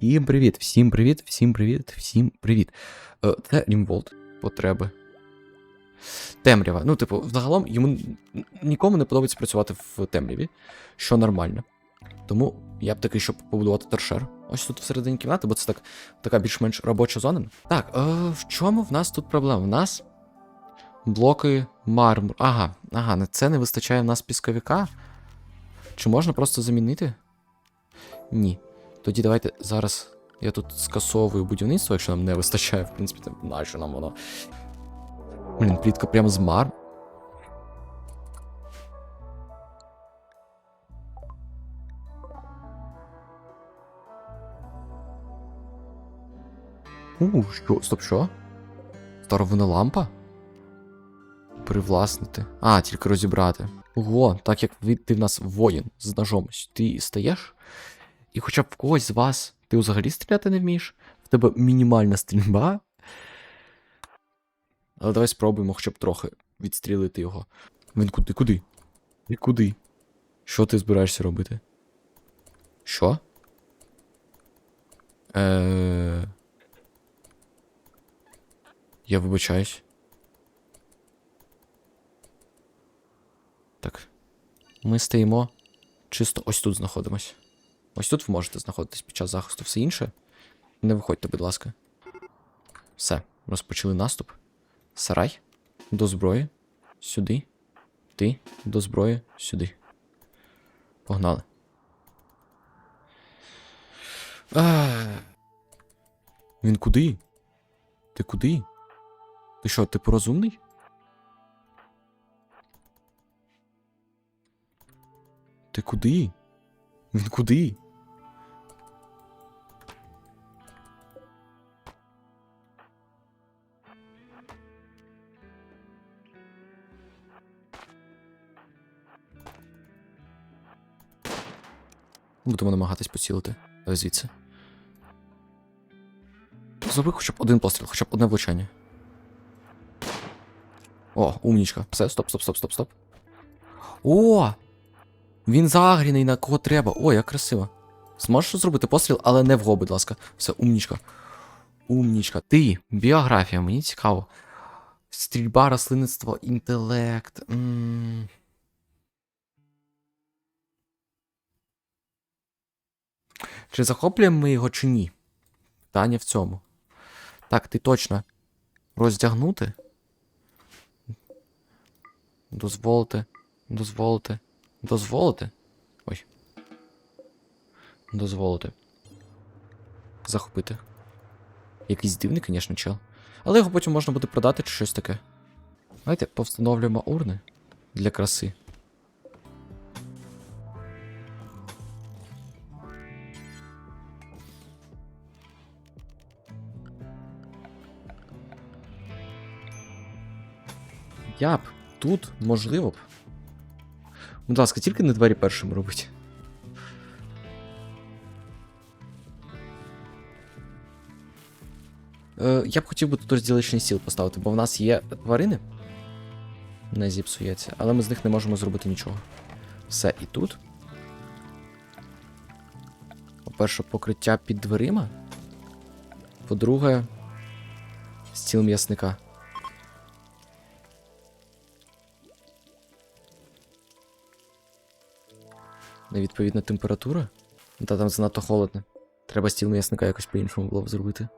Всім привіт, всім привіт, всім привіт, всім привіт. Е, Це Рімволд потреби. Темрява. Ну, типу, взагалом йому нікому не подобається працювати в темряві, що нормально. Тому я б такий, щоб побудувати торшер. Ось тут всередині кімнати, бо це так, така більш-менш робоча зона. Так, е, в чому в нас тут проблема? В нас блоки мармур. Ага, ага, на це не вистачає в нас пісковика. Чи можна просто замінити? Ні. Тоді давайте зараз я тут скасовую будівництво, якщо нам не вистачає, в принципі, там, нащо нам воно. Блін, плітка прямо з мар. У, що? Стоп, що? Старовина лампа? Привласнити. А, тільки розібрати. Ого, так як ти в нас воїн з ножом. Ти стаєш? І хоча б в когось з вас ти взагалі стріляти не вмієш, в тебе мінімальна стрільба. Але давай спробуємо хоча б трохи відстрілити його. Він куди? Куди? І куди? Що ти збираєшся робити? Що? Е... Я вибачаюсь. Так. Ми стоїмо. Чисто ось тут знаходимось. Ось тут ви можете знаходитись під час захисту. Все інше. Не виходьте, будь ласка. Все, розпочали наступ. Сарай. До зброї. Сюди. Ти до зброї. Сюди. Погнали. А, Він куди? Ти куди? Ти що, типу розумний? Ти куди? Він куди? Будемо намагатись поцілити е, звідси. Зроби хоча б один постріл, хоча б одне влучання. О, умнічка. Все, стоп, стоп, стоп, стоп, стоп. О! Він загріний на кого треба. О, як красиво. Зможеш зробити постріл, але не вго, будь ласка. Все, умнічка. Умнічка. Ти, біографія, мені цікаво. Стрільба, рослинництво, інтелект. м Чи захоплюємо ми його, чи ні? Питання в цьому. Так, ти точно роздягнути. Дозволити. Дозволити. Дозволити. Ой. Дозволити. Захопити. Якийсь дивний, звісно, чел. Але його потім можна буде продати чи щось таке. Давайте повстановлюємо урни для краси. Я б тут, можливо б. Будь ласка, тільки не двері першим робить. Е, я б хотів би тут розділичний стіл поставити, бо в нас є тварини. Не зіпсується, але ми з них не можемо зробити нічого. Все, і тут. По-перше, покриття під дверима. По-друге, стіл м'ясника. Невідповідна температура? Та там занадто холодно. Треба стіл м'ясника якось по-іншому було б зробити.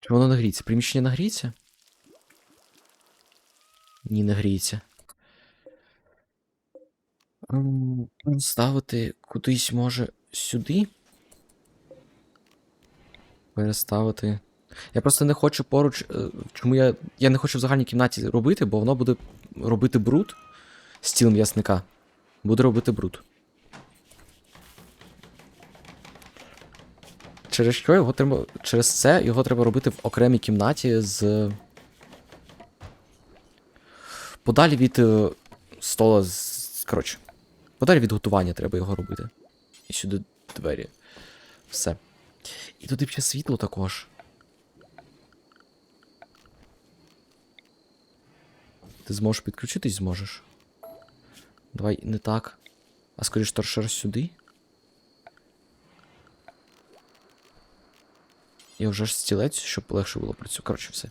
Чи воно нагріється? Приміщення нагріється? Ні, не гріється. Ем, Ставити кудись може сюди. Переставити. Я просто не хочу поруч. е, Чому я. Я не хочу в загальній кімнаті робити, бо воно буде робити бруд. Стіл м'ясника. Буде робити бруд. Через що його треба. Через це його треба робити в окремій кімнаті з. Подалі від е, стола з. Коротше. Подалі від готування треба його робити. І сюди двері. Все. І туди ще світло також. Ти зможеш підключитись, зможеш. Давай не так. А скоріш торшер сюди. І вже ж стілець, щоб легше було працювати. Коротше, все.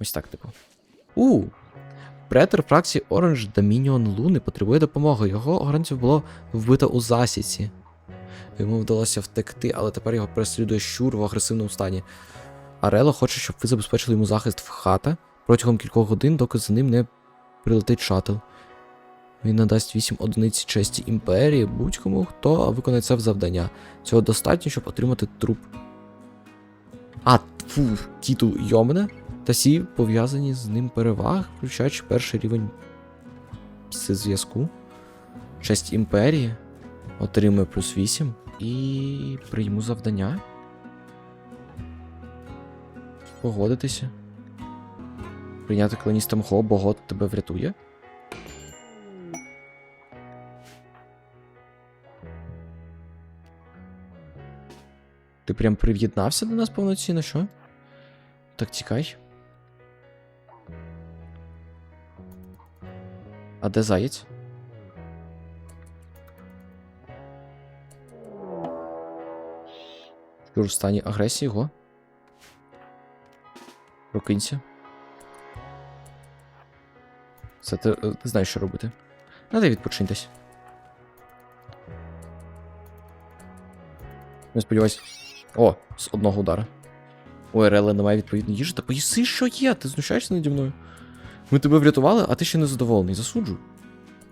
Ось так, типу. У. Претор фракції Orange Dominion Луни потребує допомоги. Його охоронців було вбито у засіці. Йому вдалося втекти, але тепер його переслідує щур в агресивному стані. Арело хоче, щоб ви забезпечили йому захист в хата протягом кількох годин, доки за ним не прилетить шатл. Він надасть 8 одиниць честі імперії будь-кому, хто виконає це в завдання. Цього достатньо, щоб отримати труп. А, фу, титул Йомена та всі пов'язані з ним переваги, включаючи перший рівень зв'язку. Честь імперії. Отримує плюс 8. І прийму завдання. Погодитися. Прийняти колоністам Хо, бо год тебе врятує. Ти прям прив'єднався до нас повноцінно, що? Так тікай. А де заєць? Щур в стані агресії його. Прокинься. Це ти, е, ти знаєш, що робити. Надай відпочинь десь. Не сподіваюсь. О, з одного удара. У Ерели немає відповідної їжі. Та поїси, що є, ти знущаєшся наді мною. Ми тебе врятували, а ти ще не задоволений. Засуджу.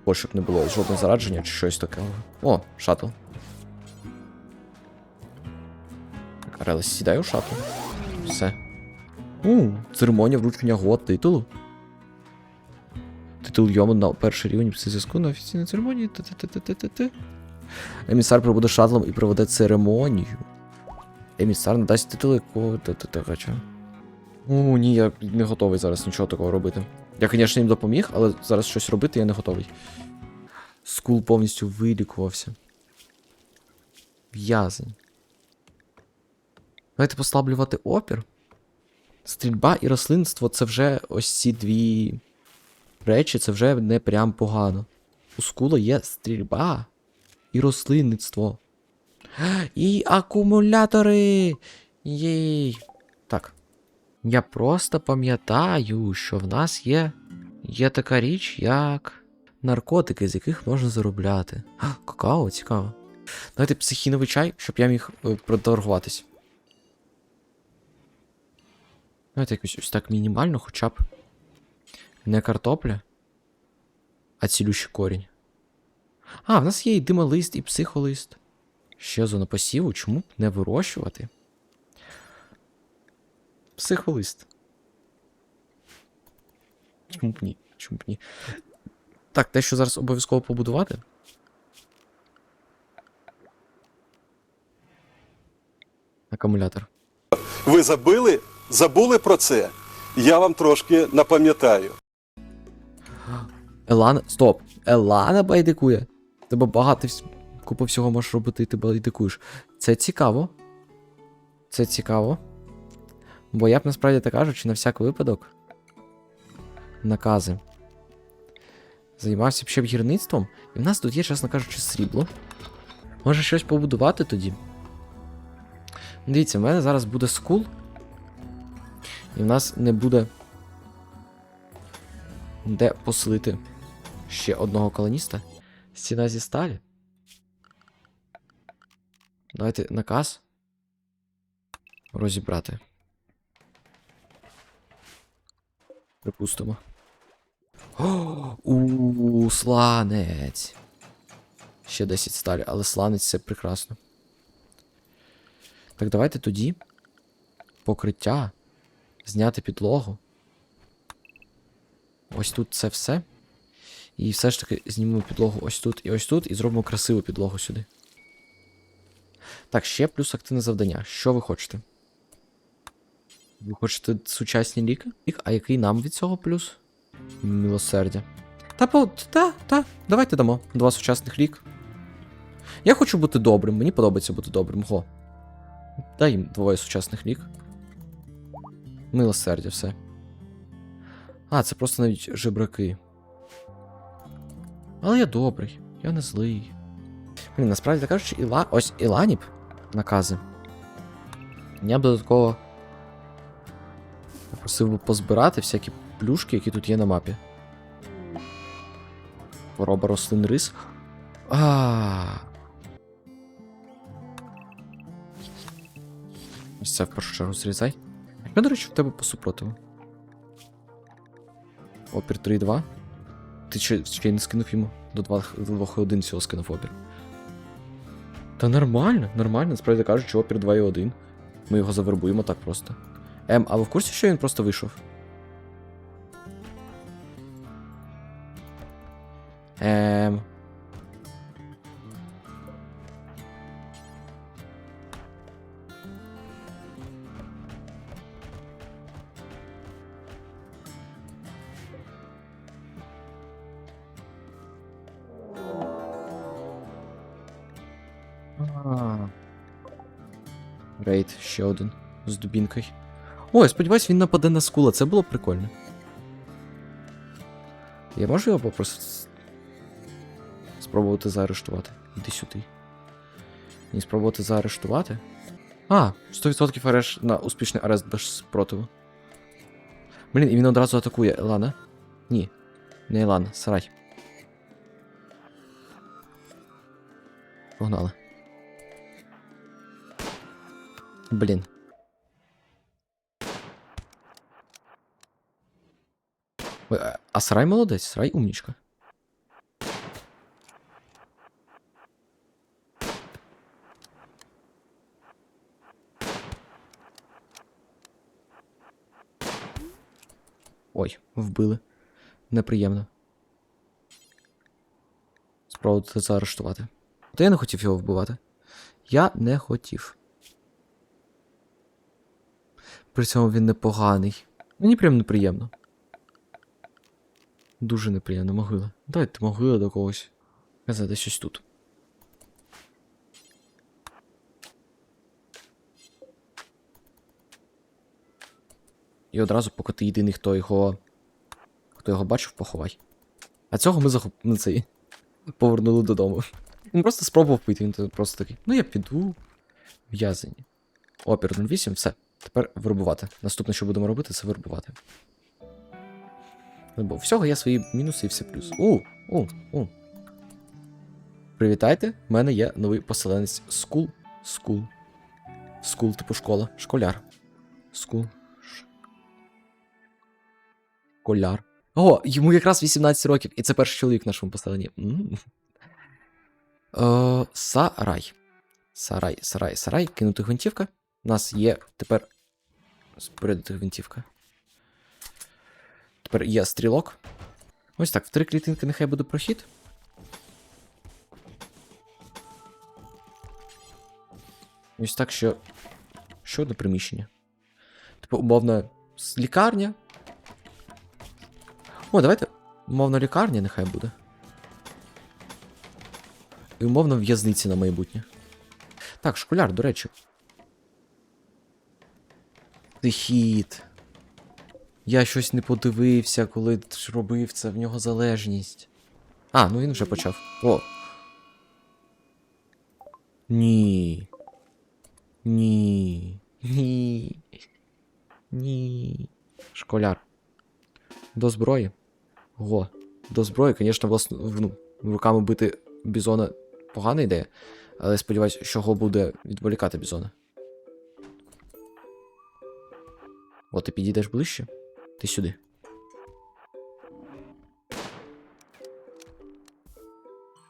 О, щоб не було жодного зарадження чи щось такого. О, шатл. Так, Арелес, сідай у шатл. Все. У, церемонія вручення год титулу. Титул Йоман на перший рівень після зв'язку на офіційній церемонії. Емісар прибуде шатлом і проведе церемонію. Емісар надасть титул якого т-т-т, хоча. О, ні, я не готовий зараз нічого такого робити. Я, звісно, їм допоміг, але зараз щось робити я не готовий. Скул повністю вилікувався. В'язень. Давайте послаблювати опір. Стрільба і рослинство це вже ось ці дві речі, це вже не прям погано. У скула є стрільба і рослинництво. І акумулятори. Єй. Так. Я просто пам'ятаю, що в нас є. Є така річ, як наркотики, з яких можна заробляти. Какао, цікаво. Давайте психіновий чай, щоб я міг е, проторгуватись. Давайте якось ось так мінімально, хоча б. Не картопля, а цілющий корінь. А, в нас є і димолист, і психолист. Ще зона посіву, чому б не вирощувати? Психолист. Чому б ні? Чому б ні? Так, те, що зараз обов'язково побудувати. Акумулятор. Ви забили? Забули про це? Я вам трошки напам'ятаю. Елана. Стоп! Елана байдикує. Тебе багато вс... купа всього можеш робити, і ти байдикуєш. Це цікаво. Це цікаво. Бо я б насправді так кажучи, на всяк випадок. Накази. Займався б ще б гірництвом. І в нас тут є, чесно кажучи, срібло. Може щось побудувати тоді. Дивіться, в мене зараз буде скул. І в нас не буде. Де поселити ще одного колоніста? Стіна зі сталі. Давайте наказ. Розібрати. Припустимо. О, сланець. Ще 10 сталі, але сланець це прекрасно. Так, давайте тоді. Покриття. Зняти підлогу. Ось тут це все. І все ж таки знімемо підлогу ось тут і ось тут, і зробимо красиву підлогу сюди. Так, ще плюс активне завдання. Що ви хочете? Ви хочете сучасні ліки? А який нам від цього плюс? Милосердя. Та. Та, та, давайте дамо. Два сучасних лік. Я хочу бути добрим, мені подобається бути добрим. Го. Дай їм двоє сучасних лік. Милосердя, все. А, це просто навіть жебраки. Але я добрий, я не злий. Блін, насправді так кажучи, Іла... ось Іланіп накази. Я б додатково попросив би позбирати всякі плюшки, які тут є на мапі. Хвороба рослин рис. А. Ось це в першу чергу зрізай. Я, до речі, в тебе по супротиву. Опір 3,2. Ти ще, ще не скинув йому до 2,1 всього скинув опір. Та нормально, нормально, насправді чого пір 2,1. Ми його завербуємо так просто. Ем, а ви в курсі, що він просто вийшов? Ем. Рейд, ще один. З дубінкою. Ой, сподіваюсь, він нападе на скула, це було б прикольно. Я можу його попросити спробувати заарештувати? Іди сюди. Ні, спробувати заарештувати? А, 100% арешт на успішний арест без спротиву. Блін, і він одразу атакує Елана. Ні. Не Елана, сарай. Погнали. Блін. А- А сарай молодець, сарай умнічка. Ой, вбили. Неприємно. Спробувати заарештувати. Та я не хотів його вбивати. Я не хотів. При цьому він непоганий. Мені прям неприємно. Дуже неприємно, могила. Давайте могила до когось. Казати щось тут. І одразу, поки ти єдиний, хто його. Хто його бачив, поховай. А цього ми захоп... ну, цей... повернули додому. Він просто спробував пити, він просто такий. Ну я піду. В'язані. Опір 08, все. Тепер вербувати. Наступне, що будемо робити, це вербувати. Ну, Бо всього є свої мінуси і все плюс. У, у, у. Привітайте, в мене є новий поселенець Скул. Скул. Скул, типу школа. Школяр. Скул. Школяр. О, йому якраз 18 років, і це перший чоловік в нашому поселенні. Е, Сарай. Сарай, сарай, сарай. Кинути гвинтівка. У нас є тепер. Спорядити гвинтівка. Тепер є стрілок. Ось так, в три клітинки нехай буде прохід. Ось так, що. Що одне приміщення. Типу, умовно, лікарня. О, давайте. Умовно, лікарня нехай буде. І умовно в'язниці на майбутнє. Так, школяр, до речі. Ти хід. Я щось не подивився, коли робив це, в нього залежність. А, ну він вже почав. О. Ні. Ні. Ні. Ні. Школяр. До зброї. Го. До зброї, звісно, власно, ну, руками бити бізона погана ідея. Але сподіваюсь, що го буде відволікати бізона. О, ти підійдеш ближче? Ти сюди.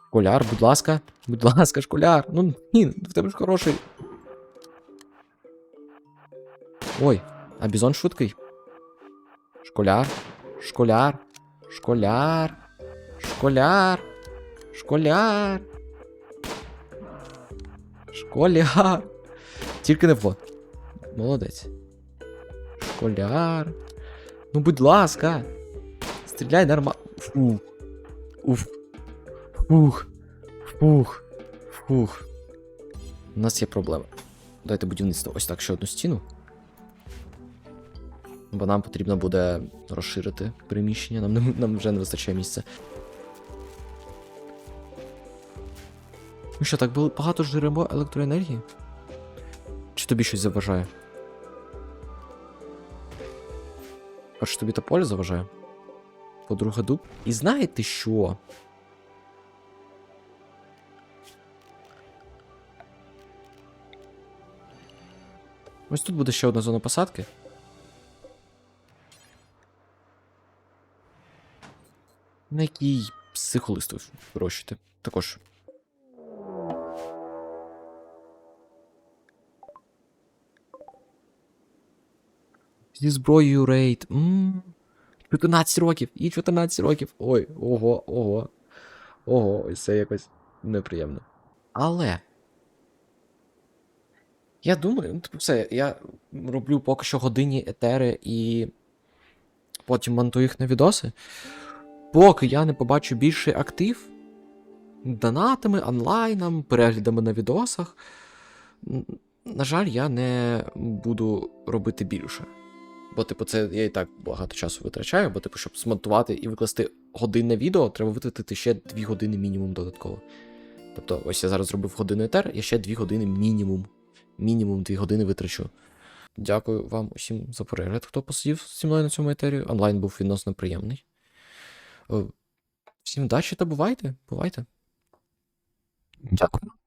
Школяр, будь ласка. Будь ласка, школяр. Ну, ні, в тебе ж хороший. Ой, а бізон швидкий. Школяр. Школяр. Школяр. Школяр. Школяр. Школяр. Тільки не в. Молодець. Школяр. Ну, будь ласка. Стріляй нормально. Фух. Уф. Фух. Фух. Фух. У нас є проблема. Давайте будівництво ось так ще одну стіну. Бо нам потрібно буде розширити приміщення, нам, нам вже не вистачає місця. Ми що, так бу- багато жремо електроенергії? Чи тобі щось заважає? Перше тобі та поле заважає. По-друге, дуб. І знаєте що? Ось тут буде ще одна зона посадки. На якій психолисту вирощуєте. Також. Зі зброєю рейд. М, 14 років. І 14 років. Ой, ого, ого. Ого, це якось неприємно. Але. Я думаю, ну, типу, все, я роблю поки що годинні етери і потім монтую їх на відоси. Поки я не побачу більший актив донатами, онлайном, переглядами на відосах. На жаль, я не буду робити більше. Бо, типу, це я і так багато часу витрачаю, бо, типу, щоб змонтувати і викласти годинне відео, треба витратити ще 2 години мінімум додатково. Тобто, ось я зараз зробив годину етер, я ще 2 години мінімум. Мінімум 2 години витрачу. Дякую вам усім за перегляд, хто посидів зі мною на цьому етері. Онлайн був відносно приємний. Е, Всім вдачі та бувайте, бувайте. Дякую.